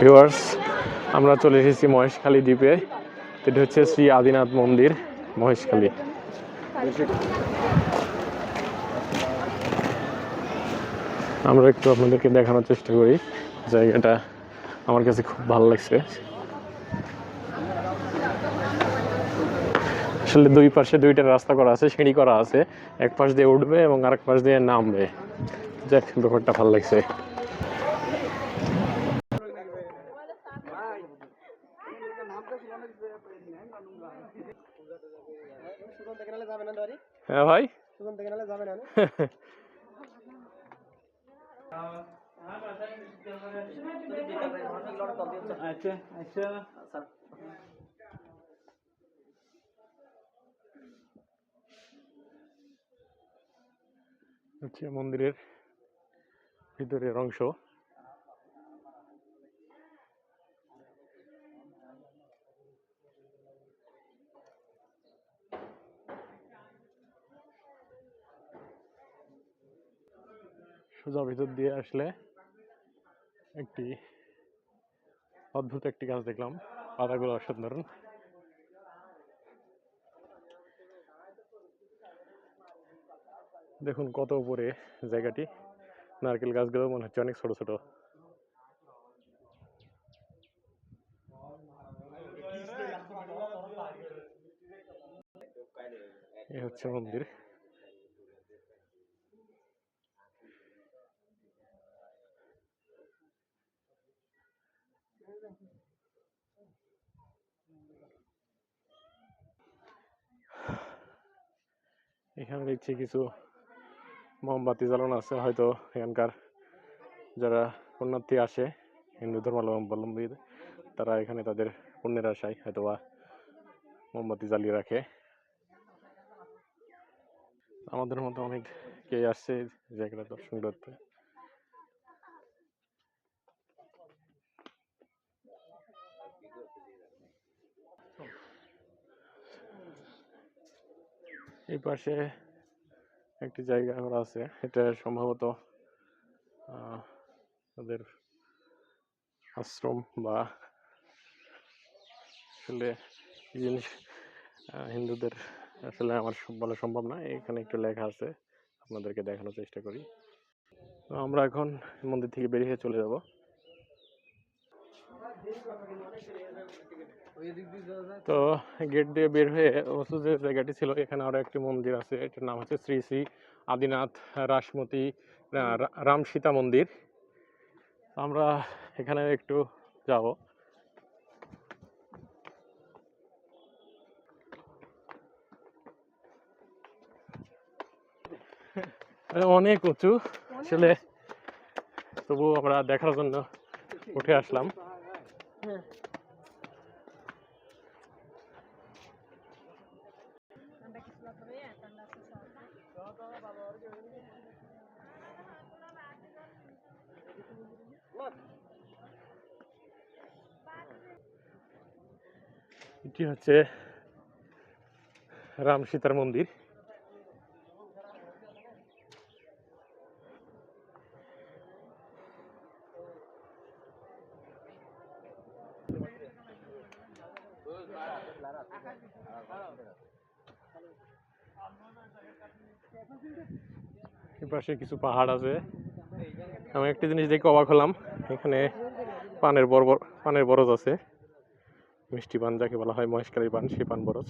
Viewers আমরা চলে এসেছি মহেশখালী দ্বীপে। এটা হচ্ছে শ্রী আদিনাথ মন্দির, মহেশখালী। আমরা একটু আপনাদেরকে দেখানোর চেষ্টা করি। জায়গাটা আমার কাছে খুব ভালো লাগছে। আসলে দুই পাশে দুইটা রাস্তা করা আছে, সিঁড়ি করা আছে। এক পাশ দিয়ে উঠবে এবং আরেক পাশ দিয়ে নামবে। যাক, ব্যাপারটা ভালো লাগছে। হ্যাঁ ভাই? আচ্ছা আচ্ছা। হচ্ছে মন্দিরের ভিতরের অংশ। সোজা ভিতর দিয়ে আসলে একটি অদ্ভুত একটি গাছ দেখলাম। পাতাগুলো অসাধারণ। দেখুন কত উপরে জায়গাটি। নারকেল গাছগুলো মনে হচ্ছে অনেক ছোট ছোট। এ হচ্ছে মন্দির। এখানে দেখছি কিছু মোমবাতি জ্বালানো আছে, হয়তো এখানকার যারা পুণ্যার্থী আসে, হিন্দু ধর্মাবলম্বী তারা এখানে তাদের পুণ্যের আশায় হয়তো বা মোমবাতি জ্বালিয়ে রাখে। আমাদের মতো অনেক অনেকে আসছে জায়গাটা দর্শন করতে। এই পাশে একটি জায়গা করা আছে। এটা সম্ভবত তাদের আশ্রম বা আসলে জিনিস হিন্দুদের আসলে আমার বলা সম্ভব না। এখানে একটু লেখা আছে, আপনাদেরকে দেখানোর চেষ্টা করি। তো আমরা এখন মন্দির থেকে বেরিয়ে চলে যাব। তো গেট দিয়ে বের হয়ে অবশ্য যে জায়গাটি ছিল এখানে আরও একটি মন্দির আছে এটার নাম হচ্ছে শ্রী শ্রী আদিনাথ রাসমতি রাম সীতা মন্দির। আমরা এখানে একটু যাব। অনেক উঁচু আসলে তবু আমরা দেখার জন্য উঠে আসলাম। এটি হচ্ছে রাম সীতার মন্দির। পাশে কিছু পাহাড় আছে। আমি একটা জিনিস দেখে অবাক হলাম, এখানে পানের বড় পানের বরজ আছে। মিষ্টি পান যাকে বলা হয় মহেশকালী পান, সেই পান বরজ।